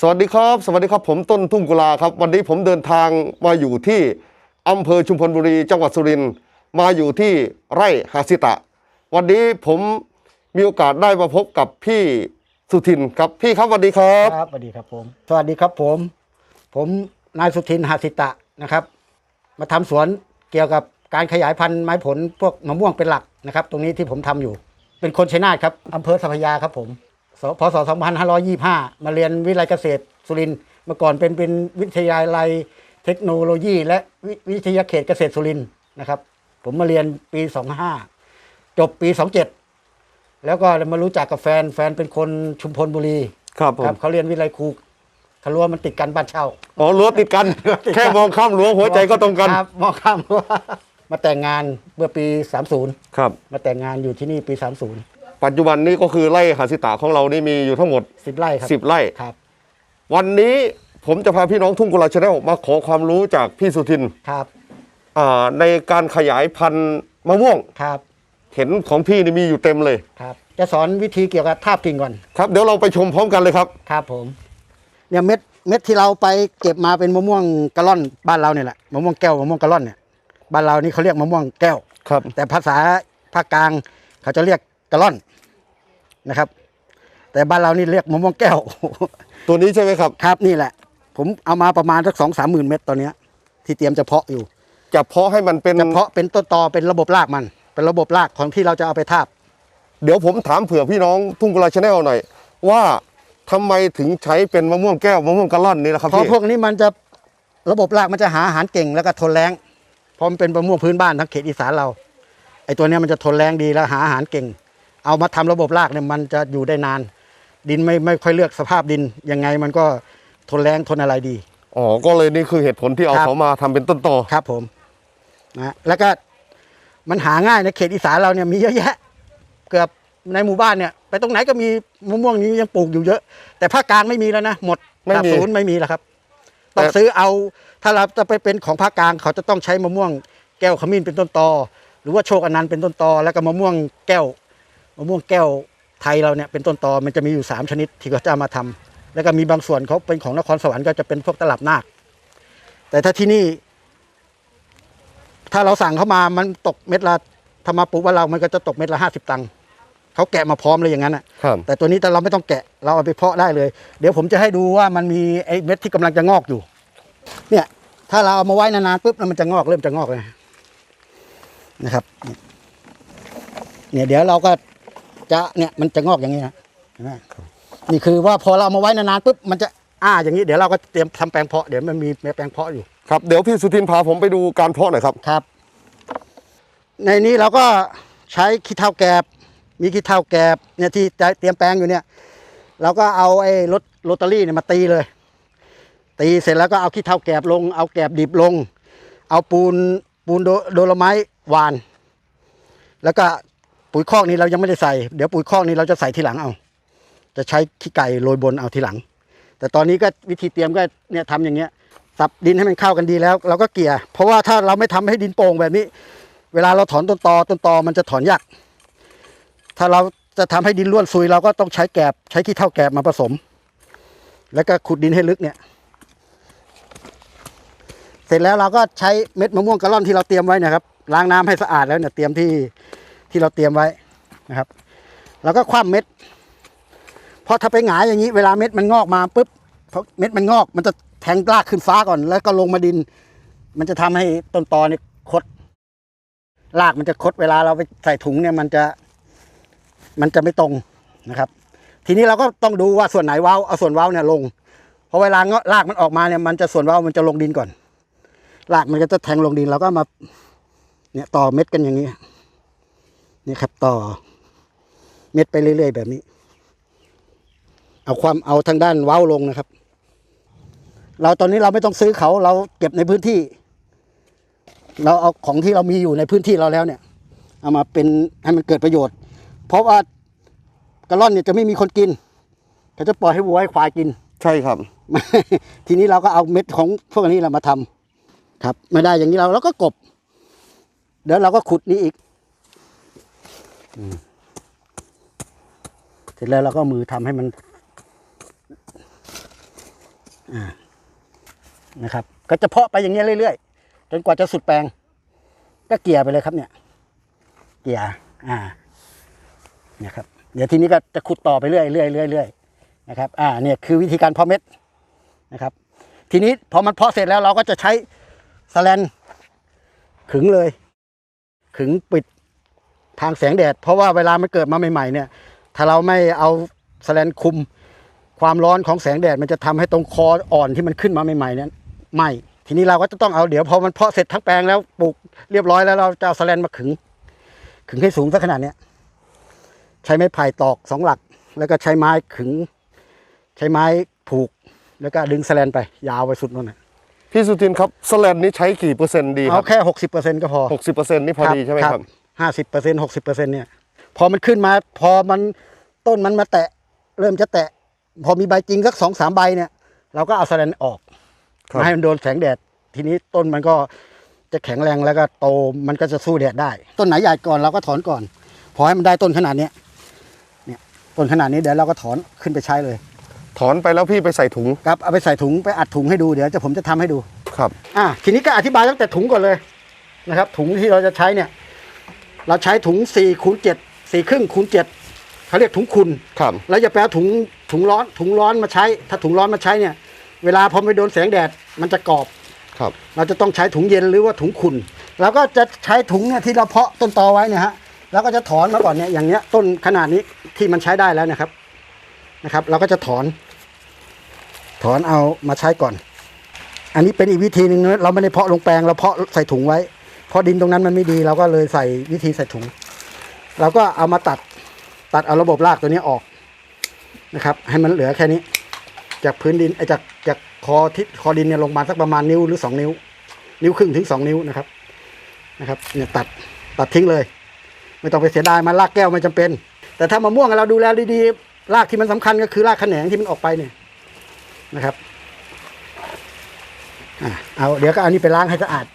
สวัสดีครับ สวัสดีครับผมต้นทุ่งกุลาครับ วันนี้ผมเดินทางมาอยู่ที่อำเภอชุมพลบุรีจังหวัดสุรินทร์มาอยู่ที่ไร่หาสิตะ วันนี้ผมมีโอกาสได้มาพบกับพี่สุทินครับพี่ครับสวัสดีครับ ครับสวัสดีครับผม สวัสดีครับผม ผมนายสุทินหาสิตะนะครับ มาทำสวนเกี่ยวกับการขยายพันธุ์ไม้ผลพวกมะม่วงเป็นหลักนะครับ ตรงนี้ที่ผมทำอยู่ เป็นคนชัยนาทครับอำเภอสัพพยาครับผม พศ 2525 มาเรียนวิทยาลัยเกษตรสุรินทร์เมื่อก่อนเป็นเป็นวิทยาลัยเทคโนโลยี และวิวิทยาเขตเกษตรสุรินทร์นะครับ ผมมาเรียนปี 25 จบปี 27 แล้วก็มารู้จักกับแฟนแฟนเป็นคนชุมพลบุรีครับผครัมบเขาเรียนวิไลครูทะลัวมันติดกันบ้านเช่าอ๋อรั้วติดกัน แค่มองข้ามรั้วหัวใจก็ตรงกันครับมองข้ามรั้วมาแต่งงานเมื่อปี 30 ครับ มาแต่งงานอยู่ที่นี่ปี 30 ปัจจุบันนี้ก็คือไร่หาสิตะของเรานี่มีอยู่ทั้งหมด10ไร่ครับ10 ไร่ ครับ วันนี้ผมจะพาพี่น้องทุ่งกุลาชาแนลมาขอความรู้จากพี่สุทินครับอ่าในการขยายพันธุ์มะม่วง ครับเห็นของพี่นี่มีอยู่เต็มเลย ครับ จะสอนวิธีเกี่ยวกับทาบกิ่งก่อนครับ เดี๋ยวเราไปชมพร้อมกันเลยครับ ครับผม เนี่ยเม็ดเม็ดที่เราไปเก็บมาเป็นมะม่วงกะล่อนบ้านเราเนี่ยแหละมะม่วงแก้วมะม่วงกะล่อนเนี่ยบ้านเรานี่เขาเรียกมะม่วงแก้ว ครับ แต่ภาษาภาคกลางเขาจะเรียกกะล่อน นะครับ แต่บ้านเรานี่เรียกมะม่วงแก้ว ตัวนี้ใช่ไหมครับ ครับนี่แหละ ผมเอามาประมาณสักสองสามหมื่นเม็ดตอนเนี้ยที่เตรียมจะเพาะอยู่จะเพาะให้มันเป็น จะเพาะเป็นต้นตอเป็นระบบรากมัน เป็นระบบรากของที่เราจะเอาไปทาบ เดี๋ยวผมถามเผื่อพี่น้องทุ่งกุลาชาแนลหน่อย ว่าทำไมถึงใช้เป็นมะม่วงแก้วมะม่วงกะล่อนนี่ล่ะครับเพราะพี่พวกนี้มันจะระบบรากมันจะหาอาหารเก่งแล้วก็ทนแรงเพราะมันเป็นมะม่วงพื้นบ้านทั้งเขตอีสานเราไอ้ตัวเนี้ยมันจะทนแรงดีแล้วหาอาหารเก่ง เอามาทำระบบรากเนี่ยมันจะอยู่ได้นาน ดินไม่ไม่ค่อยเลือกสภาพดินยังไงมันก็ทนแรงทนอะไรดี อ๋อ ก็เลยนี่คือเหตุผลที่เอาครับเขามาทำเป็นต้นตอครับผมนะแล้วก็มันหาง่ายในเขตอีสานเราเนี่ยมีเยอะแยะ เกือบในหมู่บ้านเนี่ย ไปตรงไหนก็มีมะม่วงนี้ยังปลูกอยู่เยอะ แต่ภาคกลางไม่มีแล้วนะหมดไม่สาบมีศูนย์ไม่มีแล้วครับต้องแต่ซื้อเอาถ้าเราจะไปเป็นของภาคกลางเขาจะต้องใช้มะม่วงแก้วขมิ้นเป็นต้นตอ หรือว่าโชคอนันต์เป็นต้นตอ แล้วก็มะม่วงแก้ว มะม่วงแก้วไทยเราเนี่ยเป็นต้นตอมันจะมีอยู่สามชนิดที่เขาจะเอามาทำแล้วก็มีบางส่วนเขาเป็นของนครสวรรค์ก็จะเป็นพวกตลับนาค แต่ถ้าที่นี่ ถ้าเราสั่งเข้ามามันตกเม็ดละถ้ามาปลูกว่านเรามันก็จะตกเม็ดละห้าสิบตังค์เขาแกะมาพร้อมเลยอย่างนั้นอะครับแต่ตัวนี้แต่เราไม่ต้องแกะเราเอาไปเพาะได้เลย เดี๋ยวผมจะให้ดูว่ามันมีไอ้เม็ดที่กำลังจะงอกอยู่ เนี่ย ถ้าเราเอามาไว้นานๆปุ๊บแล้วมันจะงอกเริ่มจะงอกเลยนะครับ เนี่ยเดี๋ยวเราก็ จะเนี่ยมันจะงอกอย่างนี้นะเห็นไหมนี่คือว่าพอเราเอามาไว้นานๆปุ๊บมันจะอ้าอย่างนี้เดี๋ยวเราก็เตรียมทำแปลงเพาะเดี๋ยวมันมีแปลงเพาะอยู่ครับเดี๋ยวพี่สุทินพาผมไปดูการเพาะหน่อยครับครับ ในนี้เราก็ใช้ขี้เถ้าแกบ มีขี้เถ้าแกบเนี่ยที่จะเตรียมแปลงอยู่เนี่ย เราก็เอาไอ้รถโรตารี่เนี่ยมาตีเลย ตีเสร็จแล้วก็เอาขี้เถ้าแกบลง เอาแกบดิบลง เอาปูนปูนโดโดโลไม้หวาน แล้วก็ ปุ๋ยคอกนี้เรายังไม่ได้ใส่ เดี๋ยวปุ๋ยคอกนี้เราจะใส่ทีหลังเอา จะใช้ขี้ไก่โรยบนเอาทีหลัง แต่ตอนนี้ก็วิธีเตรียมก็เนี่ยทำอย่างเงี้ย สับดินให้มันเข้ากันดีแล้ว เราก็เกลี่ย เพราะว่าถ้าเราไม่ทำให้ดินโป่งแบบนี้ เวลาเราถอนต้นตอต้นตอมันจะถอนยาก ถ้าเราจะทำให้ดินร่วนซุยเราก็ต้องใช้แกบใช้ขี้เถ้าแกบมาผสม แล้วก็ขุดดินให้ลึกเนี่ย เสร็จแล้วเราก็ใช้เม็ดมะม่วงกระล่อนที่เราเตรียมไว้นะครับล้างน้ำให้สะอาดแล้วเนี่ยเตรียมที่ ที่เราเตรียมไว้นะครับ แล้วก็คว่ำเม็ดเพราะถ้าไปหงายอย่างนี้เวลาเม็ดมันงอกมาปุ๊บพอเม็ดมันงอกมันจะแทงรากขึ้นฟ้าก่อน แล้วก็ลงมาดิน มันจะทำให้ต้นตอเนี่ยคดรากมันจะคดเวลาเราไปใส่ถุงเนี่ยมันจะมันจะไม่ตรงนะครับ ทีนี้เราก็ต้องดูว่าส่วนไหนเว้าเอาส่วนเว้าเนี่ยลงเพราะเวลาเงาะรากมันออกมาเนี่ยมันจะส่วนเว้ามันจะลงดินก่อนรากมันก็จะแทงลงดินเราก็มาเนี่ยต่อเม็ดกันอย่างนี้ นี่ครับต่อ เม็ดไปเรื่อย ๆ แบบนี้ เอาความเอาทางด้านเว้าลงนะครับ เราตอนนี้เราไม่ต้องซื้อเขาเราเก็บในพื้นที่ เราเอาของที่เรามีอยู่ในพื้นที่เราแล้วเนี่ย เอามาเป็นให้มันเกิดประโยชน์ เพราะว่ากระล่อนเนี่ยจะไม่มีคนกินเขาจะปล่อยให้วัวให้ควายกิน ใช่ครับ ทีนี้เราก็เอาเม็ดของพวกนี้เรามาทำครับ ไม่ได้อย่างนี้เราเราก็กบเดี๋ยวเราก็ขุดนี่อีกอืม เสร็จแล้วเราก็มือทำให้มันนะครับ ก็จะเพาะไปอย่างเงี้ยเรื่อยๆจนกว่าจะสุดแปลง ก็เกลี่ยไปเลยครับเนี่ย เกลี่ยอ่าเนี่ยครับเดี๋ยวทีนี้ก็จะขุดต่อไปเรื่อยๆเรื่อยๆเรื่อยๆนะครับ อ่า เนี่ยคือวิธีการเพาะเม็ดนะครับ ทีนี้พอมันเพาะเสร็จแล้วเราก็จะใช้สแลนขึงเลย ขึงปิด ทางแสงแดด เพราะว่าเวลามันเกิดมาใหม่ๆเนี่ย ถ้าเราไม่เอาสแลนคุม ความร้อนของแสงแดดมันจะทำให้ตรงคออ่อนที่มันขึ้นมาใหม่ๆเนี่ยไหมทีนี้เราก็จะต้องเอาเดี๋ยวพอมันเพาะเสร็จทั้งแปลงแล้วปลูกเรียบร้อยแล้วเราจะเอาสแลนมาขึง ขึงให้สูงสักขนาดเนี้ยใช้ไม้ไผ่ตอกสองหลัก แล้วก็ใช้ไม้ขึง ใช้ไม้ผูก แล้วก็ดึงสแลนไป ยาวไปสุดนู่นนะพี่สุทินครับสแลนนี้ใช้กี่เปอร์เซ็นต์ดีคเอารับแค่หกสิบเปอร์เซ็นก็พอหกสิบเปอร์เซ็นต์นี่พอดีใช่ไหมครับ ห้าสิบเปอร์เซ็นหกสิบเปอร์เซ็นเนี่ย พอมันขึ้นมา พอมันต้นมันมาแตะ เริ่มจะแตะ พอมีใบจริงสักสองสามใบเนี่ย เราก็เอาสแลนออกครับไม่ให้มันโดนแสงแดด ทีนี้ต้นมันก็จะแข็งแรงแล้วก็โตมันก็จะสู้แดดได้ ต้นไหนใหญ่ก่อนเราก็ถอนก่อน พอให้มันได้ต้นขนาดเนี้ยเนี่ยต้นขนาดนี้เดี๋ยวเราก็ถอนขึ้นไปใช้เลย ถอนไปแล้วพี่ไปใส่ถุงครับเอาไปใส่ถุงไปอัดถุงให้ดูเดี๋ยวจะผมจะทำให้ดูครับ อะทีนี้ก็อธิบายตั้งแต่ถุงก่อนเลยนะครับ ถุงที่เราจะใช้เนี่ย เราใช้ถุงสี่คูณเจ็ดสี่ครึ่งคูณเจ็ดเขาเรียกถุงคุณ ครับ แล้วอย่าไปเอาถุงถุงร้อนถุงร้อนมาใช้ ถ้าถุงร้อนมาใช้เนี่ย เวลาพอไปโดนแสงแดดมันจะกรอบ ครับ เราจะต้องใช้ถุงเย็นหรือว่าถุงขุ่นเราก็จะใช้ถุงเนี่ยที่เราเพาะต้นตอไว้เนี่ยฮะแล้วก็จะถอนมาก่อนเนี่ยอย่างเนี้ยต้นขนาดนี้ที่มันใช้ได้แล้วนะครับนะครับ เราก็จะถอน ถอนเอามาใช้ก่อน อันนี้เป็นอีกวิธีหนึ่งนะเราไม่ได้เพาะลงแปลงเราเพาะใส่ถุงไว้เพราะดินตรงนั้นมันไม่ดีเราก็เลยใส่วิธีใส่ถุง เราก็เอามาตัดตัดเอาระบบรากตัวนี้ออกนะครับ ให้มันเหลือแค่นี้ จากพื้นดินไอ้จากจากคอทิศคอดินเนี่ยลงมาสักประมาณนิ้วหรือสองนิ้ว นิ้วครึ่งถึงสองนิ้วนะครับนะครับเนี่ยตัดตัดทิ้งเลย ไม่ต้องไปเสียดายมันรากแก้วไม่จำเป็น แต่ถ้ามะม่วงเราดูแลดีๆรากที่มันสำคัญก็คือรากแขนงที่มันออกไปเนี่ยนะครับอะเอาเดี๋ยวก็เอานี่ไปล้างให้สะอาด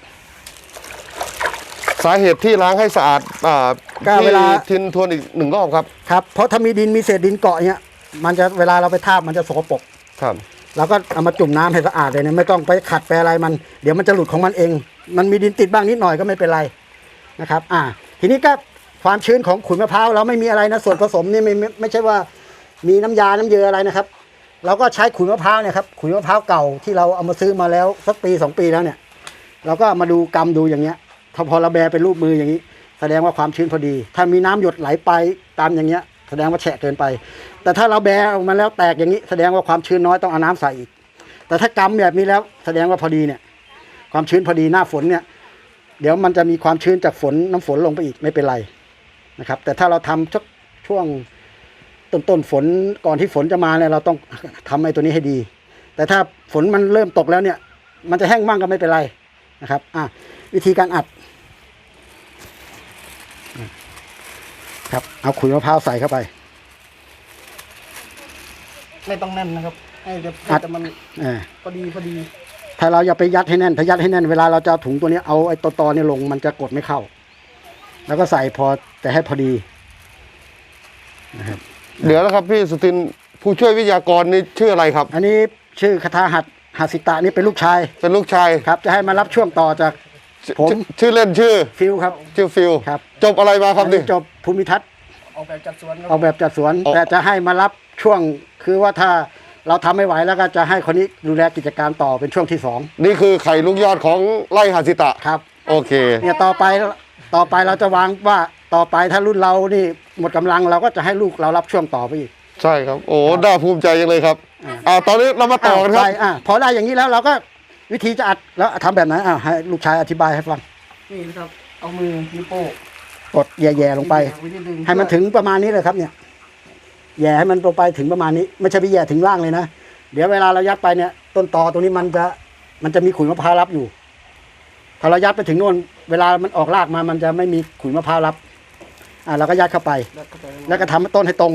สาเหตุที่ล้างให้สะอาดอ่าก็พี่เวลา ทินทวนอีกหนึ่งรอบครับครับเพราะถ้ามีดินมีเศษดินเกาะเนี่ยมันจะเวลาเราไปทาบมันจะสกปรกครับ เราก็เอามาจุ่มน้ำให้สะอาดเลยนะไม่ต้องไปขัดไปอะไรมัน เดี๋ยวมันจะหลุดของมันเอง มันมีดินติดบ้างนิดหน่อยก็ไม่เป็นไรนะครับ อ่า ทีนี้ก็ความชื้นของขุยมะพร้าวเราไม่มีอะไรนะส่วนผสมนี่ไม่ไม่ไม่ใช่ว่ามีน้ำยาน้ำเยืออะไรนะครับ เราก็ใช้ขุยมะพร้าวเนี่ยครับขุยมะพร้าวเก่าที่เราเอามาซื้อมาแล้วสักปีสองปีแล้วเนี่ย เราก็มาดูกรรมดูอย่างเงี้ย ถ้าพอเราแบเป็นรูปมืออย่างนี้ แสดงว่าความชื้นพอดี ถ้ามีน้ำหยดไหลไปตามอย่างเงี้ย แสดงว่าแฉะเกินไป แต่ถ้าเราแบออกมาแล้วแตกอย่างนี้ แสดงว่าความชื้นน้อยต้องเอาน้ำใส่อีก แต่ถ้ากำแบบนี้แล้วแสดงว่าพอดีเนี่ย ความชื้นพอดีหน้าฝนเนี่ย เดี๋ยวมันจะมีความชื้นจากฝนน้ำฝนลงไปอีกไม่เป็นไรนะครับ แต่ถ้าเราทำชักช่วงต้นต้นๆฝนก่อนที่ฝนจะมาเนี่ยเราต้องทำไอ้ตัวนี้ให้ดี แต่ถ้าฝนมันเริ่มตกแล้วเนี่ย มันจะแห้งมั่งก็ไม่เป็นไรนะครับ อะวิธีการอัด ครับ เอาขุยมะพร้าวใส่เข้าไป ไม่ต้องแน่นนะครับให้แต่อัด แต่มันอ่าพอดีพอดีถ้าเราอย่าไปยัดให้แน่น ถ้ายัดให้แน่นเวลาเราจะเอาถุงตัวนี้เอาไอ้ตัวตอเนี่ยลงมันจะกดไม่เข้า แล้วก็ใส่พอแต่ให้พอดีนะครับเดี๋ยวนะครับพี่สุทินผู้ช่วยวิทยากรนี่ชื่ออะไรครับ อันนี้ชื่อคาถาหัดหัสิตะนี่เป็นลูกชาย เป็นลูกชาย ครับจะให้มารับช่วงต่อจาก ผมชื่อชื่อเล่นชื่อฟิลครับ ชื่อฟิลครับ จบอะไรมาครับอันนี่นี้จบภูมิทัศน์ออกแบบจัดสวนครัออกแบบจัดสวนอ๋อแต่จะให้มารับช่วงคือว่าถ้าเราทำไม่ไหวแล้วก็จะให้คนนี้ดูแลกิจการต่อเป็นช่วงที่สองนี่คือไข่ลูกยอดของไร่หาสิตะครับ โอเค เนี่ยต่อไปต่อไปเราจะวางว่าต่อไปถ้ารุ่นเรานี่หมดกำลังเราก็จะให้ลูกเรารับช่วงต่อไปอีกใช่ครับ โอ้น่าภูมิใจจังเลยครับอ่าตอนนี้เรามาต่อกันครับไปอะพอได้อย่างนี้แล้วเราก็ วิธีจะอัดแล้วทำแบบไหนอะให้ลูกชายอธิบายให้ฟังนี่นะครับ เอามือนิ้วโป้งกดแย่ๆลงไป ว้นิดนึงให้มันถึงประมาณนี้เลยครับเนี่ยแย่ให้มันลงไปถึงประมาณนี้ ไม่ใช่ไปแย่ถึงล่างเลยนะ เดี๋ยวเวลาเรายัดไปเนี่ย ต้นตอตรงนี้มันจะมันจะมีขุยมะพร้าวรับอยู่ ถ้าเรายัดไปถึงโน่น เวลามันออกรากมามันจะไม่มีขุยมะพร้าวรับ อะเราก็ยัดเข้าไป แล้วเข้าไปแล้วก็ทำให้ต้นให้ตรง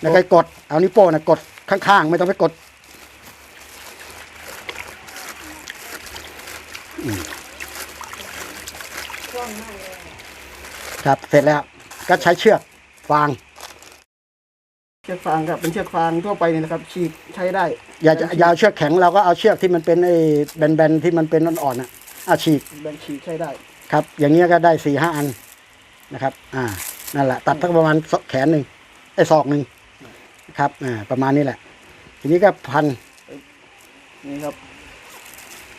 แล้วก็กด เอานิ้วโป้งนะกดข้างๆ ไม่ต้องไปกด อืมครับ เสร็จแล้วก็ใช้เชือกฟาง เชือกฟางครับเป็นเชือกฟางทั่วไปนี่นะครับฉีกใช้ได้อย่าจะอยาวเชือกแข็งเราก็เอาเชือกที่มันเป็นไอ้แบนๆที่มันเป็นอ่อนๆอะอาฉีกแบ่งฉีกใช้ได้ ครับ อย่างเงี้ยก็ได้สี่ห้าอันนะครับ อ่า นั่นแหละ ตัดทักประมาณศอกแขนหนึ่งไอ้ศอกหนึ่งครับ อ่า ประมาณนี้แหละ ทีนี้ก็พันนี่ครับ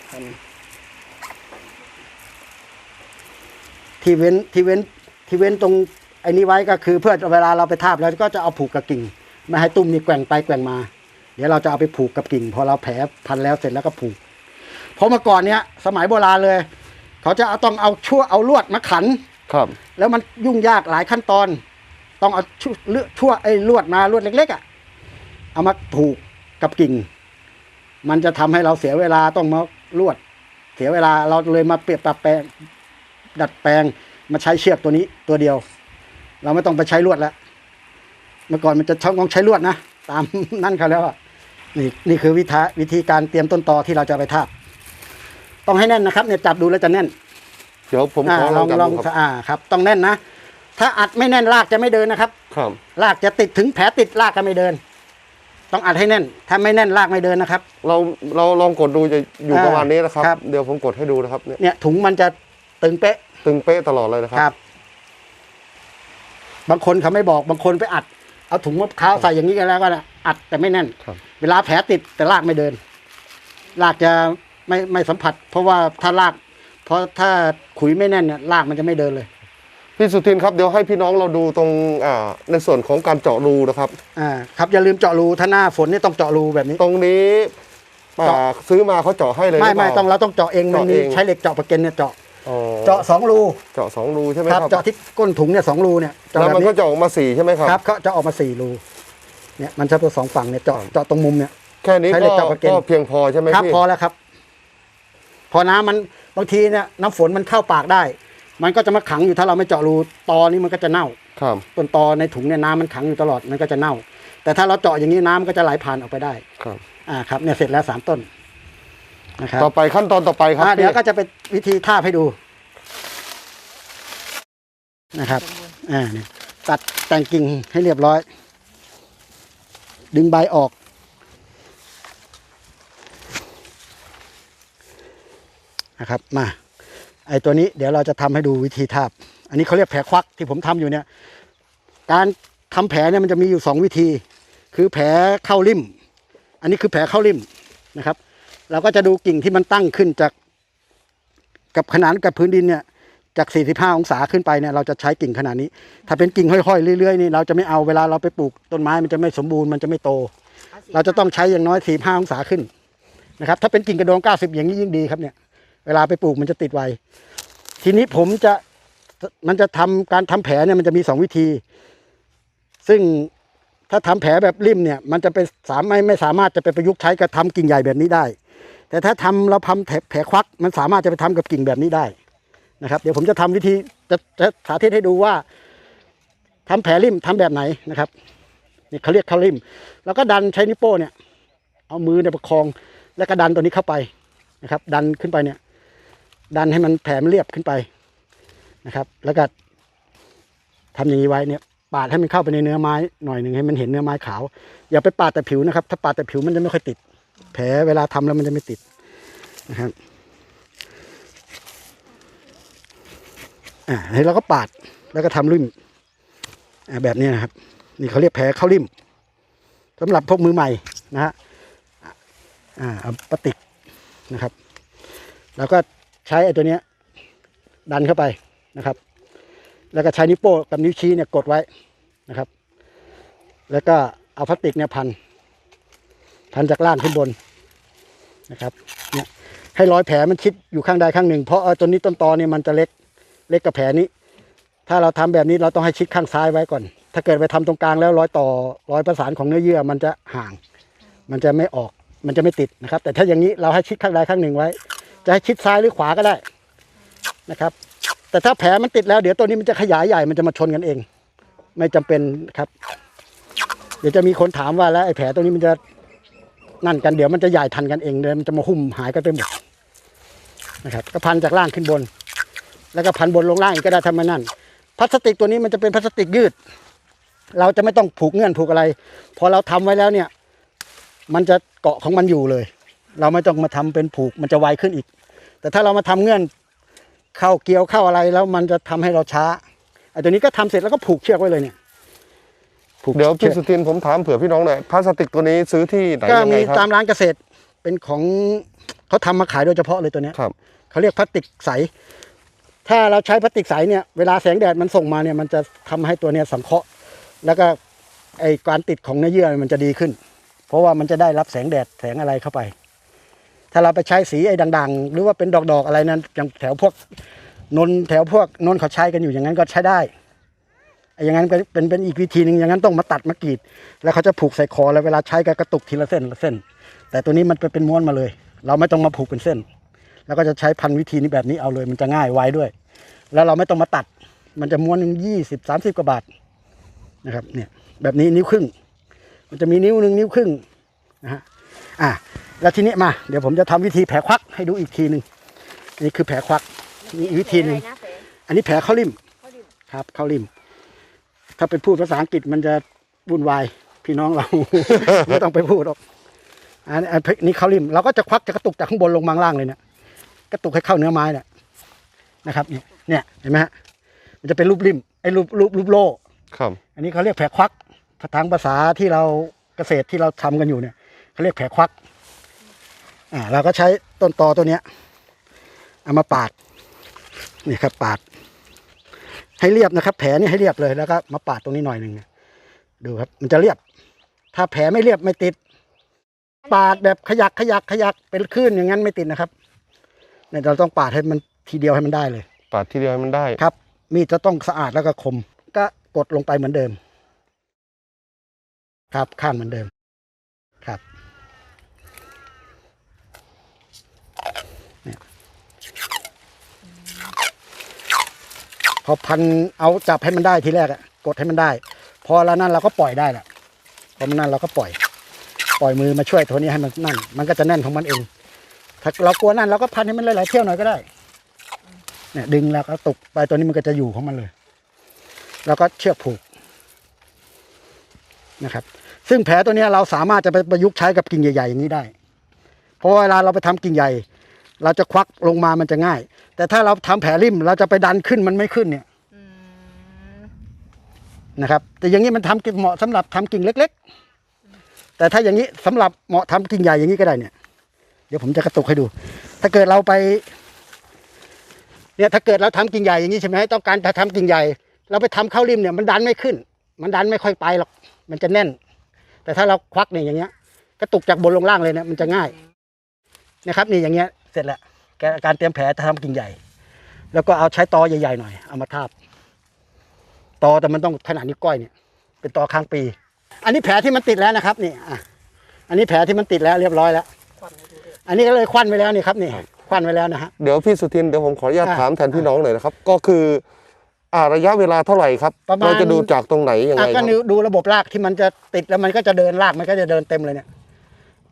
พัน ที่เว้นที่เว้นที่เว้นตรงไอ้นี้ไว้ก็คือเพื่อเวลาเราไปทาบแล้วก็จะเอาผูกกับกิ่งไม่ให้ตุ้มนี่แกว่งไปแกว่งมา เดี๋ยวเราจะเอาไปผูกกับกิ่ง พอเราแผลพันแล้วเสร็จแล้วก็ผูกเพราะเมื่อก่อนเนี้ยสมัยโบราณเลย เขาจะเอาต้องเอาชั่วเอาลวดมาขันครับ แล้วมันยุ่งยากหลายขั้นตอน ต้องเอาชั่วเลือชั่วไอ้ลวดมาลวดเล็กๆอะเอามาผูกกับกิ่ง มันจะทำให้เราเสียเวลาต้องมาลวด เสียเวลาเราเลยมาเปรียบปรับแปลง ดัดแปลงมาใช้เชือกตัวนี้ตัวเดียว เราไม่ต้องไปใช้ลวดแล้วเมื่อก่อนมันจะต้องใช้ลวดนะตามนั่นเขาแล้วอะนี่นี่คือวิธีวิธีการเตรียมต้นตอที่เราจะไปทาบต้องให้แน่นนะครับเนี่ยจับดูแล้วจะแน่นเดี๋ยวผมอ่าขอลลอองงจับลองดูครับอ่าครับ ต้องแน่นนะถ้าอัดไม่แน่นรากจะไม่เดินนะครับ ครับรากจะติดถึงแผลติดรากก็ไม่เดิน ต้องอัดให้แน่น ถ้าไม่แน่นรากไม่เดินนะครับ เราเราลองกดดูจะอยู่อ่าประมาณนี้นะครับครับ เดี๋ยวผมกดให้ดูนะครับเนี่ยเนี่ยถุงมันจะ ตึงเป๊ะตึงเป๊ะตลอดเลยนะครับครับ บางคนเขาไม่บอกบางคนไปอัด เอาถุงมะพร้าวใส่อย่างนี้กันแล้วก็นะอัดแต่ไม่แน่น ครับ เวลาแผลติดแต่รากไม่เดินรากจะไม่ไม่สัมผัส เพราะว่าถ้าราก เพราะถ้าขุยไม่แน่นเนี่ยรากมันจะไม่เดินเลย พี่สุทินครับเดี๋ยวให้พี่น้องเราดูตรงอ่าในส่วนของการเจาะรูนะครับ อ่า ครับอย่าลืมเจาะรูถ้าหน้าฝนนี่ต้องเจาะรูแบบนี้ ตรงนี้อ่าเจาะ ซื้อมาเขาเจาะให้เลยไม่หรืไม่เปล่า ต้องเราต้องเจาะเองมันเจาะมีเอง ใช้เหล็กเจาะประเก็นเนี่ยเจาะ อ๋อเจาะสองรูเจาะสองรูใช่ไหมคครัรับบเจาะที่ก้นถุงเนี่ยสองรูเนี่ยเจาะแล้วแบบมันนี้ก็จะออกมาสี่ใช่ไหมครับ ครับเขาจะออกมาสี่รูเนี่ยมันจะเป็นสองฝั่งเนี่ยเจาะเจาะตรงมุมเนี่ย แค่นี้ใช้เหล็ก็กเจาะประเก็นก็เพียงพอใช่ไหมครับพี่พอแล้วครับ พอน้ำมันบางทีเนี่ยน้ำฝนมันเข้าปากได้ มันก็จะมาขังอยู่ถ้าเราไม่เจาะรูตอนี้มันก็จะเน่า ครับต้นตอในถุงเนี่ยน้ำมันขังอยู่ตลอดมันก็จะเน่า แต่ถ้าเราเจาะอย่างนี้น้ำก็จะไหลผ่านออกไปได้ครับ อ่าครับเนี่ยเสร็จแล้วสามต้น นะครับต่อไปขั้นตอนต่อไปครับอ่าเดี๋ยวพี่ก็จะเป็นวิธีทาบให้ดูนะครับอ่าเนี่ยตัดแต่งกิ่งให้เรียบร้อย ดึงใบออก นะครับมาไอตัวนี้เดี๋ยวเราจะทำให้ดูวิธีทาบ อันนี้เขาเรียกแผลควักที่ผมทำอยู่เนี่ย การทำแผลเนี่ยมันจะมีอยู่สองวิธี คือแผลเข้าริม อันนี้คือแผลเข้าริมนะครับ เราก็จะดูกิ่งที่มันตั้งขึ้นจาก กับขนานกับพื้นดินเนี่ย จาก 45 องศาขึ้นไปเนี่ยเราจะใช้กิ่งขนาดนี้ ถ้าเป็นกิ่งห้อยๆเรื่อยๆนี่เราจะไม่เอาเวลาเราไปปลูกต้นไม้มันจะไม่สมบูรณ์มันจะไม่โต เราจะต้องใช้อย่างน้อย 45 องศาขึ้นนะครับ ถ้าเป็นกิ่งกระโดง 90 อย่างนี้ยิ่งดีครับเนี่ย เวลาไปปลูกมันจะติดไวทีนี้ผมจะมันจะทำการทำแผลเนี่ยมันจะมีสองวิธี ซึ่งถ้าทำแผลแบบริมเนี่ย มันจะเป็นสามไม่ไม่สามารถจะไปประยุกต์ใช้กับทำกิ่งใหญ่แบบนี้ได้ แต่ถ้าทำเราทำแผลควัก มันสามารถจะไปทำกับกิ่งแบบนี้ได้นะครับ เดี๋ยวผมจะทำวิธีจะจะสาธิตให้ดูว่าทำแผลริมทำแบบไหนนะครับนี่เขาเรียกเขาริม แล้วก็ดันใช้นิ้วโป้เนี่ย เอามือเนี่ยประคองแล้วก็ดันตัวนี้เข้าไปนะครับ ดันขึ้นไปเนี่ย ดันให้มันแผลมันเรียบขึ้นไปนะครับ แล้วก็ทำอย่างนี้ไว้เนี่ยปาดให้มันเข้าไปในเนื้อไม้หน่อยหนึ่งให้มันเห็นเนื้อไม้ขาว อย่าไปปาดแต่ผิวนะครับ ถ้าปาดแต่ผิวมันจะไม่ค่อยติด แผลเวลาทำแล้วมันจะไม่ติดนะครับอ่าให้เราก็ปาดแล้วก็ทำริมอ่าแบบนี้นะครับ นี่เขาเรียกแผลเข้าริมสำหรับพวกมือใหม่นะฮะอ่าเอาปลาติกนะครับ แล้วก็ใช้ไอ้ตัวเนี้ยดันเข้าไปนะครับ แล้วก็ใช้นิ้วโป้งกับนิ้วชี้เนี่ยกดไว้นะครับ แล้วก็เอาพลาสติกเนี่ยพัน พันจากล่างขึ้นบนนะครับเนี่ยให้รอยแผลมันชิดอยู่ข้างใดข้างหนึ่ง เพราะเอาตัวนี้ต้นตอเนี่ยมันจะเล็กเล็กกับแผลนี้ ถ้าเราทำแบบนี้เราต้องให้ชิดข้างซ้ายไว้ก่อน ถ้าเกิดไปทำตรงกลางแล้วรอยต่อรอยประสานของเนื้อเยื่อมันจะห่าง มันจะไม่ออกมันจะไม่ติดนะครับ แต่ถ้าอย่างนี้เราให้ชิดข้างใดข้างหนึ่งไว้ จะให้ชิดซ้ายหรือขวาก็ได้นะครับ แต่ถ้าแผลมันติดแล้วเดี๋ยวตัวนี้มันจะขยายใหญ่มันจะมาชนกันเอง ไม่จำเป็นครับ เดี๋ยวจะมีคนถามว่าแล้วไอ้แผลตรงนี้มันจะ นั่นกันเดี๋ยวมันจะใหญ่ทันกันเองเลยมันจะมาหุ้มหายกันไปหมดนะครับก็พันจากล่างขึ้นบน แล้วก็พันบนลงล่างอีกก็ได้ทำมันนั่นพลาสติกตัวนี้มันจะเป็นพลาสติกยืด เราจะไม่ต้องผูกเงื่อนผูกอะไร พอเราทำไว้แล้วเนี่ย มันจะเกาะของมันอยู่เลย เราไม่ต้องมาทำเป็นผูกมันจะไวขึ้นอีก แต่ถ้าเรามาทำเงื่อนเข้าเกี่ยวเข้าอะไรแล้วมันจะทำให้เราช้าไอ้ตัวนี้ก็ทำเสร็จแล้วก็ผูกเชือกไว้เลยเนี่ย ผูกเดี๋ยวชืพี่อกสุทินผมถามเผื่อพี่น้องหน่อยพลาสติกตัวนี้ซื้อที่ไหนก็ยังไงมีครับ ตามร้านเกษตรเป็นของเขาทำมาขายโดยเฉพาะเลยตัวเนี้ยครับ เขาเรียกพลาสติกใส ถ้าเราใช้พลาสติกใสเนี่ยเวลาแสงแดดมันส่งมาเนี่ยมันจะทำให้ตัวเนี้ยสังเคราะห์ แล้วก็ไอการติดของเนื้อเยื่อมันจะดีขึ้น เพราะว่ามันจะได้รับแสงแดดแสงอะไรเข้าไป ถ้าเราไปใช้สีไอ้ด่างๆ หรือว่าเป็นดอกๆอะไรนั้นอย่างแถวพวกนนแถวพวกนนเขาใช้กันอยู่อย่างนั้นก็ใช้ได้ไอ้อย่างนั้นก็เป็นเป็นอีกวิธีหนึ่งอย่างนั้นต้องมาตัดมากรีด แล้วเขาจะผูกใส่คอแล้วเวลาใช้ก็กระตุกทีละเส้นละเส้น แต่ตัวนี้มันเป็นเป็นม้วนมาเลย เราไม่ต้องมาผูกเป็นเส้น แล้วก็จะใช้พันวิธีนี้แบบนี้เอาเลย มันจะง่ายไวด้วย แล้วเราไม่ต้องมาตัด มันจะม้วนหนึ่งยี่สิบสามสิบกว่าบาทนะครับเนี่ยแบบนี้นิ้วครึ่ง มันจะมีนิ้วหนึ่งนิ้วครึ่งนะฮะอะแล้วทีนี้มา เดี๋ยวผมจะทำวิธีแผลควักให้ดูอีกทีหนึ่งอันนี้คือแผลควักนี่อีกวิธีหนึ่งแผลอะไรนะแผลอันนี้แผลเข้าริมเขาดิครับเข้าริม ถ้าไปพูดภาษาอังกฤษมันจะวุ่นวายพี่น้องเรา ไม่ต้องไปพูดหรอกอันนี้อันนี้เข้าริมเราก็จะควักจะกระตุกจากข้างบนลงมาข้างล่างเลยเนี่ยกระตุกให้เข้าเนื้อไม้เนี่ยนะครับเนี่ยเนี่ยเห็นไหมฮะมันจะเป็นรูปริมไอ้รูปรูปรูปโล่ครับ อันนี้เขาเรียกแผลควักทางภาษาที่เราเกษตรที่เราทำกันอยู่เนี่ยเขาเรียกแผลควักอ่าเราก็ใช้ต้นตอตัวเนี้ยเอามาปาดนี่ครับปาด ให้เรียบนะครับ แผลนี่ให้เรียบเลยแล้วก็มาปาดตรงนี้หน่อยหนึ่งเนี่ยดูครับ มันจะเรียบ ถ้าแผลไม่เรียบไม่ติด ปาดแบบขยักขยักขยักเป็นคลื่นอย่างนั้นไม่ติดนะครับเนี่ยเราต้องปาดให้มันทีเดียวให้มันได้เลย ปาดที่เดียวให้มันได้ครับ มีดจะต้องสะอาดแล้วก็คม ก็กดลงไปเหมือนเดิม ครับข้างเหมือนเดิม ครับเนี่ย พอพันเอาจับให้มันได้ทีแรกอะกดให้มันได้ พอแล้วนั่นเราก็ปล่อยได้แหละพอมันนั่นเราก็ปล่อย ปล่อยมือมาช่วยตัวนี้ให้มันนั่น มันก็จะแน่นของมันเอง ถ้าเรากลัวนั่นเราก็พันให้มันหลายๆเที่ยวหน่อยก็ได้เนี่ยดึงแล้วก็ตกไปตัวนี้มันก็จะอยู่ของมันเลย แล้วก็เชือกผูกนะครับ ซึ่งแผลตัวนี้เราสามารถจะไปประยุกต์ใช้กับกิ่งใหญ่ๆอย่างนี้ได้ เพราะเวลาเราไปทำกิ่งใหญ่ เราจะควักลงมามันจะง่าย แต่ถ้าเราทำแผลริมเราจะไปดันขึ้นมันไม่ขึ้นเนี่ยนะครับ แต่อย่างนี้มันทำกิ่งเหมาะสำหรับทำกิ่งเล็ก ๆ แต่ถ้าอย่างนี้สำหรับเหมาะทำกิ่งใหญ่อย่างนี้ก็ได้เนี่ย เดี๋ยวผมจะกระตุกให้ดู ถ้าเกิดเราไป เนี่ย ถ้าเกิดเราทำกิ่งใหญ่อย่างนี้ใช่ไหมต้องการจะทำกิ่งใหญ่ เราไปทำเข้าริมเนี่ยมันดันไม่ขึ้น มันดันไม่ค่อยไปหรอกมันจะแน่น แต่ถ้าเราควักเนี่ยอย่างเงี้ยกระตุกจากบนลงล่างเลยเนี่ยมันจะง่ายนะครับ นี่อย่างเงี้ย เสร็จแล้วการการเตรียมแผลจะทำกิ่งใหญ่ แล้วก็เอาใช้ตอใหญ่ๆหน่อยเอามาทาบตอแต่มันต้องขนาดนิ้วก้อยเนี่ยเป็นตอข้างปี อันนี้แผลที่มันติดแล้วนะครับนี่อะอันนี้แผลที่มันติดแล้วเรียบร้อยแล้วอันนี้ก็เลยควันไว้แล้วนี่ครับนี่ควันไว้แล้วนะฮะเดี๋ยวพี่สุทินเดี๋ยวผมขออนุญาตอ่าถามแทนพี่น้องหน่อยนะครับก็คืออ่าระยะเวลาเท่าไหร่ครับประมาณเราจะดูจากตรงไหนยังไงอะคก็รับดูดูระบบรากที่มันจะติดแล้วมันก็จะเดินรากมันก็จะเดินเต็มเลยเนี่ย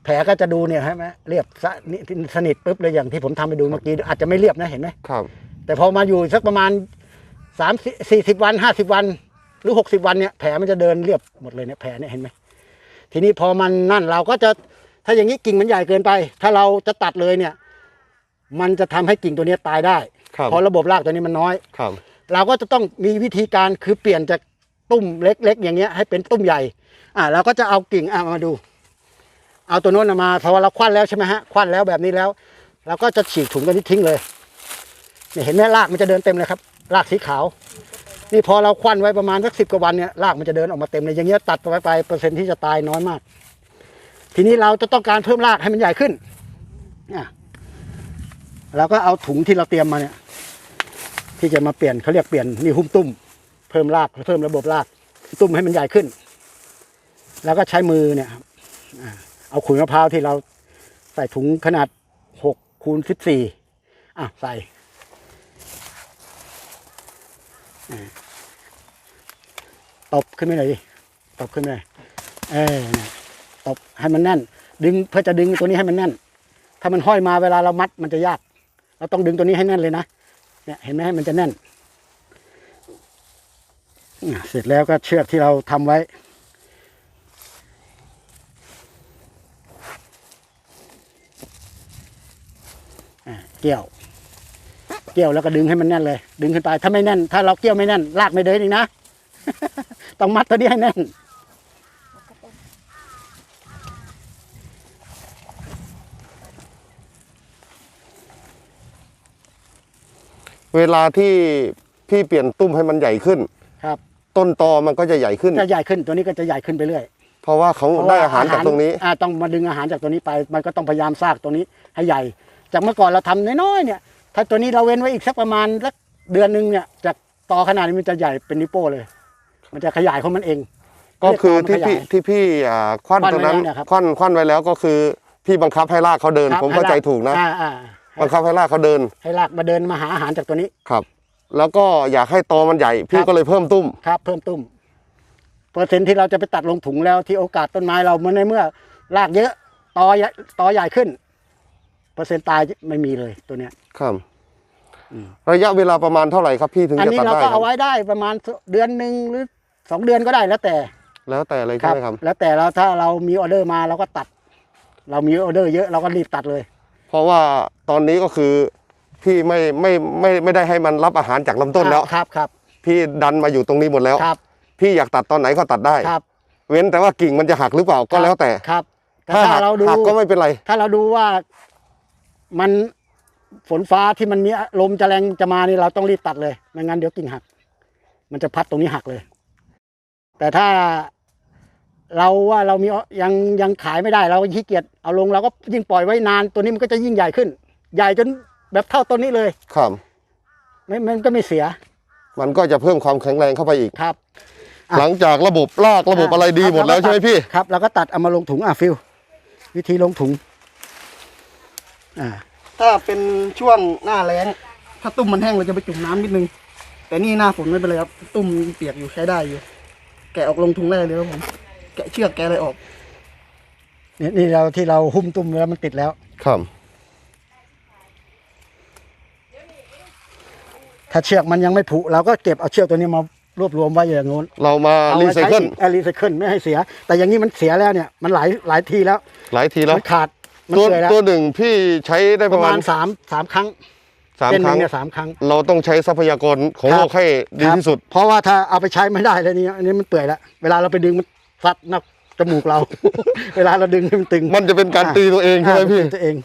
แผลก็จะดูเนี่ยใช่ไหมเรียบสนิทสนิทปุ๊บเลยอย่างที่ผมทำไปดูเมื่อกี้อาจจะไม่เรียบนะเห็นไหมครับ แต่พอมาอยู่สักประมาณสามสี่สิบวันห้าสิบวัน หรือหกสิบวันเนี่ยแผลมันจะเดินเรียบหมดเลยเนี่ยแผลเนี่ยเห็นไหมทีนี้พอมันนั่นเราก็จะถ้าอย่างนี้กิ่งมันใหญ่เกินไป ถ้าเราจะตัดเลยเนี่ย มันจะทำให้กิ่งตัวเนี้ยตายได้ครับเพราะระบบรากตัวนี้มันน้อยครับ เราก็จะต้องมีวิธีการคือเปลี่ยนจากตุ้มเล็กๆ อย่างเงี้ยให้เป็นตุ้มใหญ่ อ่าเราก็จะเอากิ่งอะมาดู เอาตัวโน้นมาพอเราควันแล้วใช่ไหมฮะควันแล้วแบบนี้แล้ว เราก็จะฉีกถุงตัวนี้ทิ้งเลยเนี่ยเห็นไหมรากมันจะเดินเต็มเลยครับรากสีขาว นี่พอเราควันไว้ประมาณสักสิบกว่าวันเนี่ยรากมันจะเดินออกมาเต็มเลยอย่างเงี้ยตัดไปไปเปอร์เซ็นต์ที่จะตายน้อยมาก ทีนี้เราจะต้องการเพิ่มรากให้มันใหญ่ขึ้นอ่เราก็เอาถุงที่เราเตรียมมาเนี่ย ที่จะมาเปลี่ยนเขาเรียกเปลี่ยนนี่หุ้มตุ้ม เพิ่มรากเพิ่มระบบราก ตุ้มให้มันใหญ่ขึ้น แล้วก็ใช้มือเนี่ยครับอ่า เอาขุยมะพร้าวที่เราใส่ถุงขนาดหกคูณสิบสี่อะใส่ตบขึ้นไปหน่อยดิตบขึ้นไปหน่อยเออเนี่ยตบให้มันแน่น ดึงเพื่อจะดึงตัวนี้ให้มันแน่น ถ้ามันห้อยมาเวลาเรามัดมันจะยาก เราต้องดึงตัวนี้ให้แน่นเลยนะเนี่ยเห็นไหมมันจะแน่นเสร็จแล้วก็เชือกที่เราทำไว้ เกี่ยว เกี่ยวแล้วก็ดึงให้มันแน่นเลย ดึงขึ้นไปถ้าไม่แน่น ถ้าเราเกี่ยวไม่แน่นลากไม่เดินอีกนะ ต้องมัดตัวนี้ให้แน่นเวลาที่พี่เปลี่ยนตุ้มให้มันใหญ่ขึ้น ครับ ต้นตอมันก็จะใหญ่ขึ้นจะใหญ่ขึ้นตัวนี้ก็จะใหญ่ขึ้นไปเรื่อย เพราะว่าเขาเพะได้ว่อาหารจากตรงนี้ อ่าต้องมาดึงอาหารจากตัวนี้ไป มันก็ต้องพยายามสร้างตัวนี้ให้ใหญ่ จากเมื่อก่อนเราทำน้อยๆเนี่ย ถ้าตัวนี้เราเว้นไว้อีกสักประมาณสักเดือนหนึ่งเนี่ยจากตอขนาดนี้มันจะใหญ่เป็นนิ้วโป้เลย มันจะขยายของมันเอง ก็คือที่เรียกตอมันขพี่ยายที่พี่อ่าควันควั่นตรงนั้นไว้แล้วเนี่ยครับควันควันไว้แล้วก็คือพี่บังคับให้ลากเขาเดินครับผมเข้าใจถูกนะอ่าอ่าบังคับให้ลากเขาเดิน ให้ลากมาเดินมาหาอาหารจากตัวนี้ครับ แล้วก็อยากให้ตอมันใหญ่ พี่ครับก็เลยเพิ่มตุ้มครับ เพิ่มตุ้มเปอร์เซ็นต์ที่เราจะไปตัดลงถุงแล้วที่โอกาสต้นไม้เราเมื่อในเมื่อรากเยอะตอใหญ่ตอใหญ่ขึ้น เปอร์เซ็นต์ตายไม่มีเลยตัวเนี้ยครับอืมระยะเวลาประมาณเท่าไหร่ครับพี่ถึงอันจะนี้ตัดเราได้ก็ครัเอาบไว้ได้ประมาณเดือนหนึ่งหรือสองเดือนก็ได้แล้วแต่แล้วแต่เลยใช่ไหมครับ แล้วแต่เราถ้าเรามีออเดอร์มาเราก็ตัด เรามีออเดอร์เยอะเราก็รีบตัดเลย เพราะว่าตอนนี้ก็คือพี่ไม่ไม่ไม่ไม่ได้ให้มันรับอาหารจากลำต้นแล้ว ครับครับพี่ดันมาอยู่ตรงนี้หมดแล้ว ครับพี่อยากตัดตอนไหนก็ตัดได้ ครับ เว้นแต่ว่ากิ่งมันจะหักหรือเปล่าก็แล้วแต่ ครับแต่ถ้าถ้าหักเราดูหักก็ไม่เป็นไร ถ้าเราดูว่า มันฝนฟ้าที่มันมีลมจะแรงจะมานี่เราต้องรีบตัดเลยไม่งั้นเดี๋ยวกิ่งหัก มันจะพัดตรงนี้หักเลย แต่ถ้าเราว่าเรามียังยังขายไม่ได้เราก็ขี้เกียจเอาลงเราก็ยิ่งปล่อยไว้นานตัวนี้มันก็จะยิ่งใหญ่ขึ้น ใหญ่จนแบบเท่าต้นนี้เลยครับไม่มันก็ไม่เสีย มันก็จะเพิ่มความแข็งแรงเข้าไปอีกครับอะหลังจากระบบรากระบบอะไรดีหมดแล้วใช่ไหมพี่ครับเราก็ตัดเอามาลงถุงอะฟิลวิธีลงถุง อ่า ถ้าเป็นช่วงหน้าแล้ง ถ้าตุ้มมันแห้งเราจะไปจุ่มน้ำนิดนึง แต่นี่หน้าฝนไม่เป็นไรครับ ตุ้มเปียกอยู่ใช้ได้อยู่ แกะออกลงถุงได้เลยครับผม แกะเชือกแกะอะไรออก นี่นี่เราที่เราหุ้มตุ้มแล้วมันติดแล้ว ครับ ถ้าเชือกมันยังไม่ผุเราก็เก็บเอาเชือกตัวนี้มารวบรวมไว้อย่างโน้นเรามาเอารีไว้ไซใช้เคิลอีกอะรีไซเคิลไม่ให้เสีย แต่อย่างนี้มันเสียแล้วเนี่ยมันหลายหลายทีแล้วหลายทีแล้ว มันขาด มันตัวเปื่อยแล้วตัวหนึ่งพี่ใช้ได้ปประระมามาณณสามสามครั้งสามเป็นคหนึ่รั้งง เนี่ยสามครั้งเราต้องใช้ทรัพยากรของครับโลกให้ดีครับที่สุด เพราะว่าถ้าเอาไปใช้ไม่ได้แล้วนี่อันนี้มันเปื่อยแล้วเวลาเราไปดึงมันซัดหนักจมูกเรา เวลาเราดึงให้มันตึง มันจะเป็นการอะ ตีตัวเองใช่ไหมอ่าพี่เป็นตัวเอง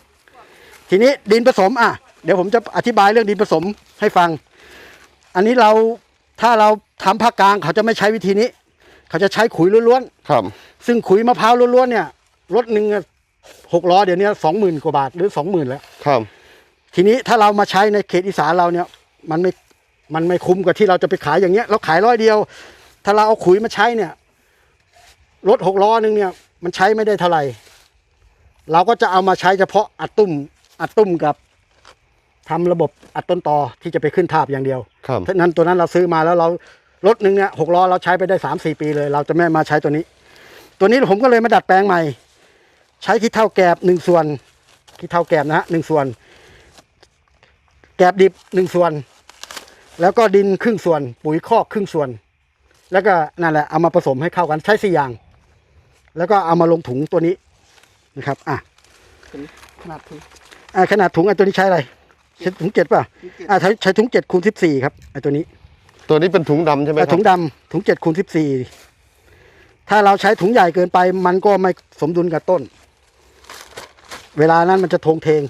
ทีนี้ดินผสมอะ เดี๋ยวผมจะอธิบายเรื่องดินผสมให้ฟัง อันนี้เราถ้าเราทำภาคกลางเขาจะไม่ใช้วิธีนี้ เขาจะใช้ขุยล้วนครับ ๆซึ่งขุยมะพร้าวล้วนๆเนี่ยรถหนึ่ง หกล้อเดี๋ยวนี้สองหมื่นกว่าบาทหรือสองหมื่นแล้ว ครับ ทีนี้ถ้าเรามาใช้ในเขตอีสานเราเนี่ย มันไม่มันไม่คุ้มกับที่เราจะไปขายอย่างเงี้ย เราขายร้อยเดียว ถ้าเราเอาขุยมาใช้เนี่ยรถหกล้อหนึงเนี่ย มันใช้ไม่ได้เท่าไหร่ เราก็จะเอามาใช้เฉพาะอัดตุ้มอัดตุ้มกับทำระบบอัดต้นตอที่จะไปขึ้นทาบอย่างเดียวครับเพราะฉะนั้นตัวนั้นเราซื้อมาแล้วเรารถหนึ่งเนี่ยหกล้อเราใช้ไปได้สามสี่ปีเลย เราจะไม่มาใช้ตัวนี้ ตัวนี้ผมก็เลยมาดัดแปลงใหม่ ใช้ขี้เท่าแกบหนึ่งส่วนขี้เท่าแกบนะฮะหนึ่งส่วน แกบดิบหนึ่งส่วน แล้วก็ดินครึ่งส่วน ปุ๋ยคอกครึ่งส่วน แล้วก็นั่นแหละเอามาผสมให้เข้ากันใช้สี่อย่าง แล้วก็เอามาลงถุงตัวนี้นะครับอะขนาดถุงอะขนาดถุงไอ้ตัวนี้ใช้อะไรใช้ถุงเจ็ดป่ะอะใช้ใช้ถุงเจ็ดคูณสิบสี่ครับไอ้ตัวนี้ ตัวนี้เป็นถุงดำใช่ไหมคอะรับถุงดำถุงเจ็ดคูณสิบสี่ถ้าเราใช้ถุงใหญ่เกินไป มันก็ไม่สมดุลกับต้น เวลานั้นมันจะทงเทง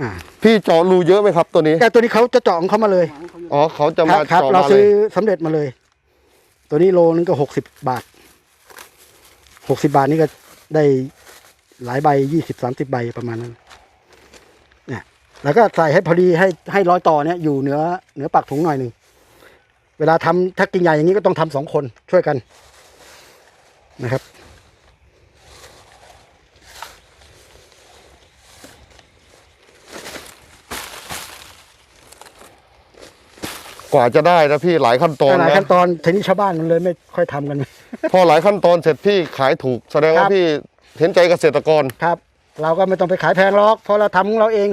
อ่าพี่เจาะรูเยอะไหมครับ ตัวนี้ แต่ตัวนี้เขาจะเจาะของเขามาเลยอ๋อเขาจะครัมาบครับ เจาะเรามาเลซื้อยสำเร็จมาเลย ตัวนี้โลนึงก็หกสิบบาทหกสิบาทนี่ก็ได้หลายใบยี่สิบสามสิบใบประมาณนั้นเนี่ยแล้วก็ใส่ให้พอดีให้ให้ร้อยต่อเนี่ยอยู่เหนือเหนือปากถุงหน่อยหนึ่งเวลาทำถ้ากิ่งใหญ่อย่างนี้ก็ต้องทำสองคนช่วยกันนะครับ กว่าจะได้นะพี่หลายขั้นตอนหลายนะขั้นตอนทีนี้ชาวบ้านมันเลยไม่ค่อยทำกัน พอหลายขั้นตอนเสร็จพี่ขายถูก แสดงคว่ารับพี่เห็นใจเกษตรกรครับ เราก็ไม่ต้องไปขายแพงหรอกเพราะเราทำของเราเอง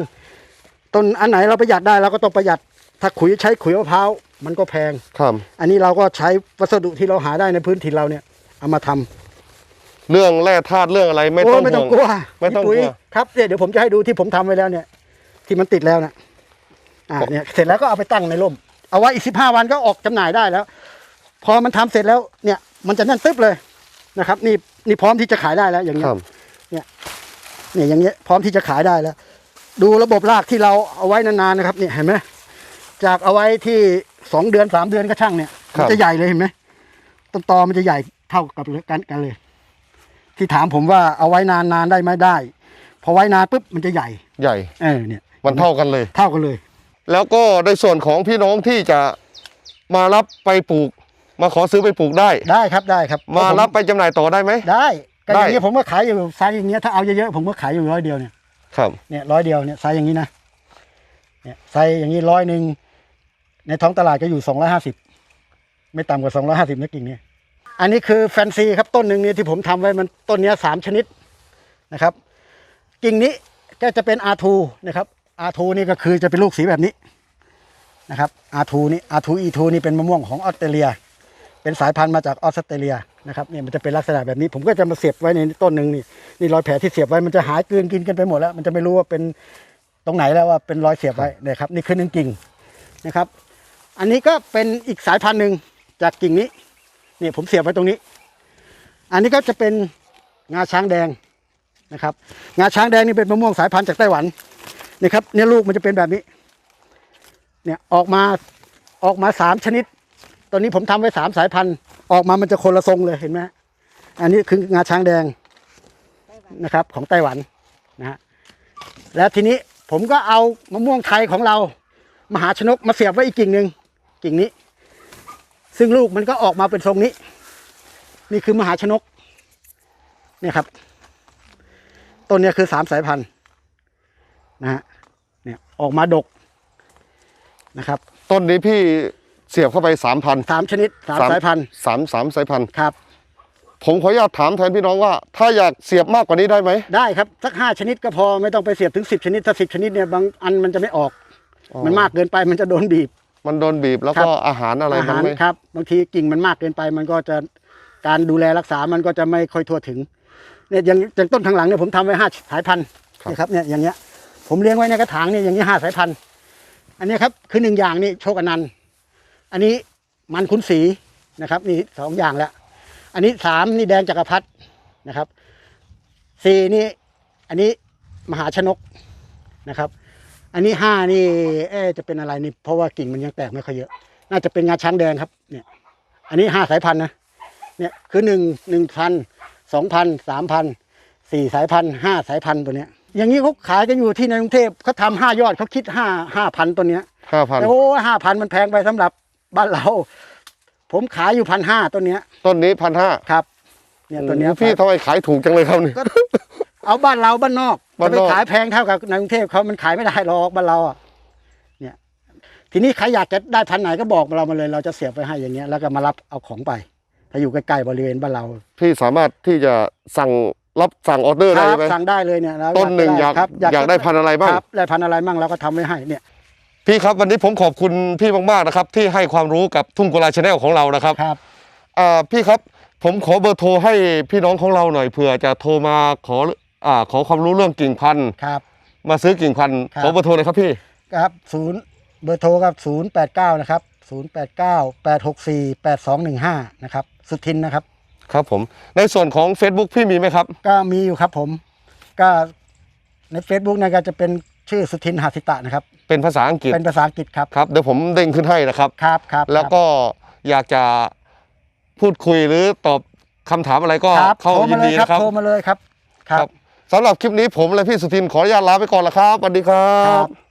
ต้นอันไหนเราประหยัดได้เราก็ต้องประหยัด ถ้าขุยใช้ขุยมะพร้าวมันก็แพงครับ อันนี้เราก็ใช้วัสดุที่เราหาได้ในพื้นถิ่นเราเนี่ยเอามาทำเรื่องแร่ธาตุเรื่องอะไรไม่โอ้ต้องไม่ต้องห่วงกลัวไม่ต้องพี่ปุ๋ยกลัวครับเนี่ยเดี๋ยวผมจะให้ดูที่ผมทำไว้แล้วเนี่ย ที่มันติดแล้วนะอ่าเนี่ยเสร็จแล้วก็เอาไปตั้งในร่ม เอาไว้อีกสิบห้าวันก็ออกจำหน่ายได้แล้ว พอมันทำเสร็จแล้วเนี่ย มันจะแน่นตึ๊บเลยนะครับ นี่นี่พร้อมที่จะขายได้แล้วอย่างเงี้คยรับเนี่ยอย่างเงี้ยพร้อมที่จะขายได้แล้ว ดูระบบรากที่เราเอาไว้นานๆนะครับเนี่ยเห็นไหมจากเอาไว้ที่สองเดือนสามเดือนก็ช่างเนี่ยมันจะใหญ่เลยเห็นไหมต้นตอมันจะใหญ่เท่ากับกันกันเลย ที่ถามผมว่าเอาไว้นานๆได้ไหมได้พอไว้นานปุ๊บมันจะใหญ่ ใหญ่ เออเนี่ย มันเท่ากันเลย เท่ากันเลย แล้วก็ในส่วนของพี่น้องที่จะมารับไปปลูก มาขอซื้อไปปลูกได้ ได้ครับได้ครับมารับไปจำหน่ายต่อได้ไหม ได้ก็อย่างได้นี้ยผมก็ขายอยู่ไซส์อย่างเงี้ยถ้าเอาเยอะๆผมก็ขายอยู่ร้อยเดียวเนี่ยครับ เนี่ยร้อยเดียวเนี่ยไซส์อย่างนี้นะเนี่ยไซส์อย่างนี้ร้อยหนึ่งในท้องตลาดก็อยู่สองร้อยห้าสิบไม่ต่ำกว่าสองร้อยห้าสิบนะกิ่งเนี่ยอันนี้คือแฟนซีครับต้นหนึ่งเนี่ยที่ผมทำไว้มันต้นเนี้ยสามชนิดนะครับ กิ่งนี้ก็จะเป็นอาทูนะครับ อาทูนี่ก็คือจะเป็นลูกสีแบบนี้นะครับอาทูนี่อาทูอีทูนี่เป็นมะม่วงของออสเตรเลีย เป็นสายพันธุ์มาจากออสเตรเลียนะครับเนี่ยมันจะเป็นลักษณะแบบนี้ ผมก็จะมาเสียบไว้ในต้นหนึ่งนี่นี่รอยแผลที่เสียบไว้มันจะหายกลืนกินกันไปหมดแล้ว มันจะไม่รู้ว่าเป็นตรงไหนแล้วว่าเป็นรอยเสียบไว้นะครับนี่คือหนึ่งกิ่งนะครับ อันนี้ก็เป็นอีกสายพันธุ์หนึ่งจากกิ่งนี้นี่ผมเสียบไว้ตรงนี้ อันนี้ก็จะเป็นงาช้างแดงนะครับ งาช้างแดงนี่เป็นมะม่วงสายพันธุ์จากไต้หวัน นี่ครับเนี่ยลูกมันจะเป็นแบบนี้ เนี่ยออกมาออกมาสามชนิด ตอนนี้ผมทำไว้สามสายพันธุ์ ออกมามันจะคนละทรงเลยเห็นไหมอันนี้คืองาช้างแดงนะครับ ของไต้หวันนะฮะแล้วทีนี้ผมก็เอามะม่วงไทยของเรา มหาชนกมาเสียบไว้อีกกิ่งหนึ่งกิ่งนี้ ซึ่งลูกมันก็ออกมาเป็นทรงนี้ นี่คือมหาชนกเนี่ยครับต้นนี้คือสามสายพันธุ์ นะฮะเนี่ยออกมาดกนะครับต้นนี้พี่เสียบเข้าไปสามพันสามชนิดสามสายพันธุ์สามสามสายพันธุ์ครับ ผมขออนุญาตถามแทนพี่น้องว่า ถ้าอยากเสียบมากกว่านี้ได้ไหม ได้ครับสักห้าชนิดก็พอไม่ต้องไปเสียบถึงสิบชนิดถ้าสิบชนิดเนี่ยบางอันมันจะไม่ออก อ๋อ มันมากเกินไปมันจะโดนบีบ มันโดนบีบแล้วครัก็บอาหารอะไรอามันหารไม่ครับบางทีกิ่งมันมากเกินไป มันก็จะการดูแลรักษามันก็จะไม่ค่อยทั่วถึงเนี่ยอย่างอย่างต้นทางหลังเนี่ยผมทำไว้ห้าสายพันธุ์นี่ครับเนี่ยอย่างเงี้ย ผมเลี้ยงไว้ในกระถางเนี่ยอย่างนี้ห้าสายพันธุ์อันนี้ครับคือหนึ่งอย่างนี่โชคอนันต์อันนี้มันคุ้นสีนะครับนี่สองอย่างแล้ว อันนี้สามนี่แดงจักรพรรดินะครับสี่นี่อันนี้มหาชนกนะครับ อันนี้ห้านี่เอ๊จะเป็นอะไรนี่เพราะว่ากิ่งมันยังแตกไม่ค่อยเยอะ น่าจะเป็นงาช้างแดงครับเนี่ยอันนี้ห้าสายพันธุ์นะเนี่ยคือหนึ่งหนึ่งพันสองพันสามพันสี่สายพันธุ์ห้าสายพันธุ์ตัวเนี้ย อย่างนี้เขาขายกันอยู่ที่ในกรุงเทพเขาทำห้ายอดเขาคิดห้าห้าพันตัวเนี้ยห้าพันแต่โอ้ห้าพันมันแพงไปสำหรับบ้านเรา ผมขายอยู่พันห้าตัวเนี้ย ต้นนี้พันห้าครับ เนี่ยตัวเนี้ยพี่ทำไมขายถูกจังเลยครับนี่ก็เอาบ้านเราบ้านนอกบ้านจะนอกไปขายแพงเท่ากับในกรุงเทพเขามันขายไม่ได้หรอกบ้านเราอะเนี่ย ทีนี้ใครอยากจะได้พันธุ์ไหนก็บอกเรามาเลย เราจะเสียบไปให้อย่างเงี้ย แล้วก็มารับเอาของไปถ้าอยู่ใกล้ๆบริเวณบ้านเรา พี่สามารถที่จะสั่ง รับสั่งออเดอร์คได้รับไหมสั่งได้เลยเนี่ยเราต้นหนึ่งอยากครับอยากได้พันธุ์อะไรบ้างครับได้พันธุ์อะไรบ้างเราก็ทำไว้ให้เนี่ยพี่ครับวันนี้ผมขอบคุณพี่มากๆนะครับ ที่ให้ความรู้กับทุ่งกุลาชาแนลของเรานะครับครับอ่าพี่ครับผมขอเบอร์โทรให้พี่น้องของเราหน่อยเผื่อจะโทรมาขออ่าขอความรู้เรื่องกิ่งพันธุ์ครับ มาซื้อกิ่งพันธุ์ครับขอเบอร์โทรเลยครับพี่ครับศูนย์เบอร์โทรครับศูนย์แปดเก้านะครับศูนย์แปดเก้าแปดหกสี่แปดสองหนึ่งห้านะครับสุทินนะครับ ครับผม ในส่วนของ Facebook พี่มีไหมครับ ก็มีอยู่ครับผม ก็ใน Facebook เนี่ยก็จะเป็นชื่อสุทินหาสิตะนะครับ เป็นภาษาอังกฤษเป็นภาษาอังกฤษครับครับเดี๋ยวผมเด้งขึ้นให้นะครับ ครับครับแล้วก็อยากจะพูดคุยหรือตอบคำถามอะไรก็ครับเข้าโทรยิมานเลยดีครับนะครับ โทรมาเลยครับ ครับสำหรับคลิปนี้ผมและพี่สุทินขออนุญาตลาไปก่อนละครับสวัสดีครัครับ บ